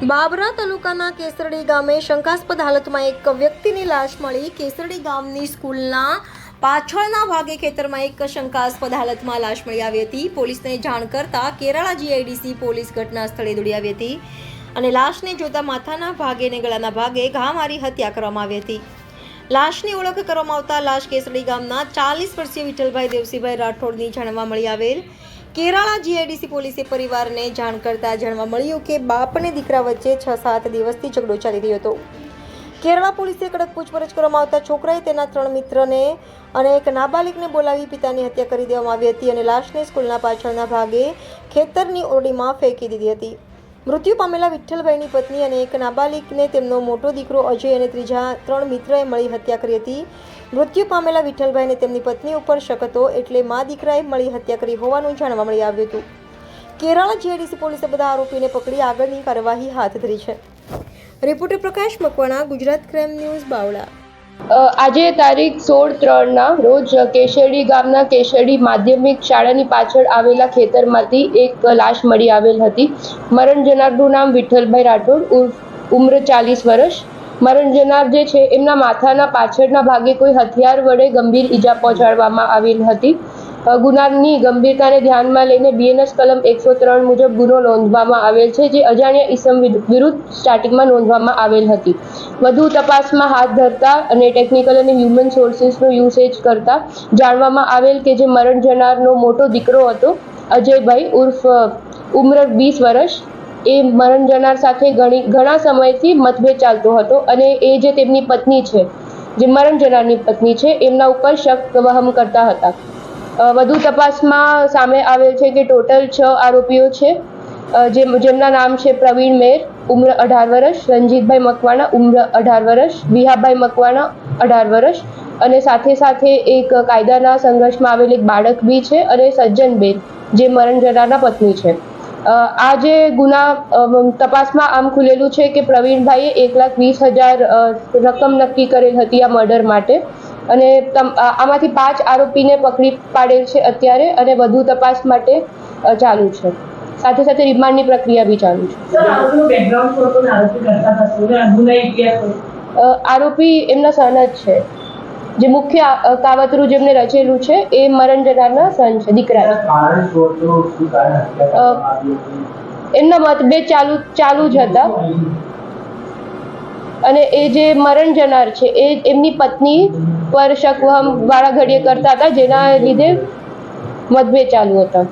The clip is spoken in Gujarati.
બાબરા તાલુકાના કેસરડી ગામે શંકાસ્પદ હાલતમાં એક વ્યક્તિની લાશ મળી. કેસરડી ગામની સ્કૂલના પાછળના ભાગે ખેતરમાં એક શંકાસ્પદ હાલતમાં લાશ મળી આવી હતી. પોલીસને જાણ કરતા કેરાળા જીઆઈડીસી પોલીસ ઘટના સ્થળે દોડી આવી હતી અને લાશને જોતા માથાના ભાગે અને ગળાના ભાગે ઘા મારી હત્યા કરવામાં આવી હતી. લાશની ઓળખ કરવામાં આવતા લાશ કેસરડી ગામના ચાલીસ વર્ષીય વિઠ્ઠલભાઈ દેવસીભાઈ રાઠોડની જાણવા મળી આવેલ. કેરાળા જીઆઈડીસી પોલીસે પરિવારને જાણ કરતા જાણવા મળ્યું કે બાપ અને દીકરા વચ્ચે છ સાત દિવસથી ઝઘડો ચાલી રહ્યો હતો. કેરળા પોલીસે કડક પૂછપરછ કરવામાં આવતા છોકરાએ તેના ત્રણ મિત્રને અને એક નાબાલિગને બોલાવી પિતાની હત્યા કરી દેવામાં આવી હતી અને લાશને સ્કૂલના પાછળના ભાગે ખેતરની ઓરડીમાં ફેંકી દીધી હતી. મૃત્યુ પામેલા વિઠ્ઠલભાઈની પત્ની અને એક નાબાલિગને તેમનો મોટો દીકરો અજય અને ત્રીજા ત્રણ મિત્રએ મળી હત્યા કરી હતી. મૃત્યુ પામેલા વિઠ્ઠલભાઈને તેમની પત્ની ઉપર શક હતો એટલે મા દીકરાએ મળી હત્યા કરી હોવાનું જાણવા મળી આવ્યું હતું. કેરળ જીઆઈડીસી પોલીસે બધા આરોપીને પકડી આગળની કાર્યવાહી હાથ ધરી છે. Reporter Prakash Makwana, Gujarat crime news, Bavla. આજે તારીખ સોળ ત્રણના રોજ કેશરડી ગામના કેશરડી માધ્યમિક શાળાની પાછળ આવેલા ખેતરમાંથી એક લાશ મળી આવેલ હતી. મરણ જનારનું નામ વિઠ્ઠલભાઈ રાઠોડ ઉર્ફ ઉમ્ર ચાલીસ વર્ષ. મરણ જનાર જે છે, એમના માથાના પાછળના ભાગે કોઈ હથિયાર વડે ગંભીર ઈજા પહોંચાડવામાં આવેલ હતી. ગુનાની ગંભીરતાને ધ્યાનમાં લઈને બીએનએસ કલમ એકસો ત્રણ મુજબ ગુનો નોંધવામાં આવેલ છે, જે અજાણ્યા ઈસમ વિરુદ્ધ સ્ટાર્ટિંગમાં નોંધવામાં આવેલ હતી. વધુ તપાસમાં હાથ ધરતા અને ટેકનિકલ અને હ્યુમન સોર્સિસનો યુસેજ કરતા જાણવામાં આવેલ કે જે મરણ જનારનો મોટો દીકરો હતો, અજયભાઈ ઉર્ફ ઉંમર વીસ વર્ષ, એ મરણ જનાર સાથે ઘણી ઘણા સમયથી મતભેદ ચાલતો હતો અને એ જે તેમની પત્ની છે, જે મરણ જનારની પત્ની છે, એમના ઉપર શક વહમ કરતા હતા. વધુ તપાસમાં સામે આવેલ છે કે ટોટલ છ આરોપીઓ છે. જેમના નામ છે પ્રવીણ મેર, ઉમ્ર અઢાર વર્ષ, રંજીતભાઈ મકવાણા, ઉમ્ર અઢાર વર્ષ વિહાભાઈ મકવાણા, અઢાર વર્ષ અને સાથે સાથે એક કાયદાના સંઘર્ષમાં આવેલ એક બાળક બી છે અને સજ્જનબેન જે મરણ જનારના પત્ની છે. આ જે ગુના તપાસમાં આમ ખુલેલું છે કે પ્રવીણભાઈએ એક લાખ વીસ હજાર રકમ નક્કી કરેલ હતી આ મર્ડર માટે. અને તમ- આમાંથી પાંચ આરોપીને પકડી પાડેલ છે અત્યારે અને વધુ તપાસ માટે ચાલુ છે. સાથે સાથે રિમાન્ડની પ્રક્રિયા બી ચાલુ છે. આરોપી એમના સન જ છે. જે મુખ્ય કાવતરું જેમને રચેલું છે એ મરણ જનારના સન છે દીકરા એમના મતભેદ ચાલુ ચાલુ જ હતા. અને એ જે મરણ જનાર છે એ એમની પત્ની પર શકવા વાળા ઘડીએ કરતા હતા જેના લીધે મતભેદ ચાલુ હતા.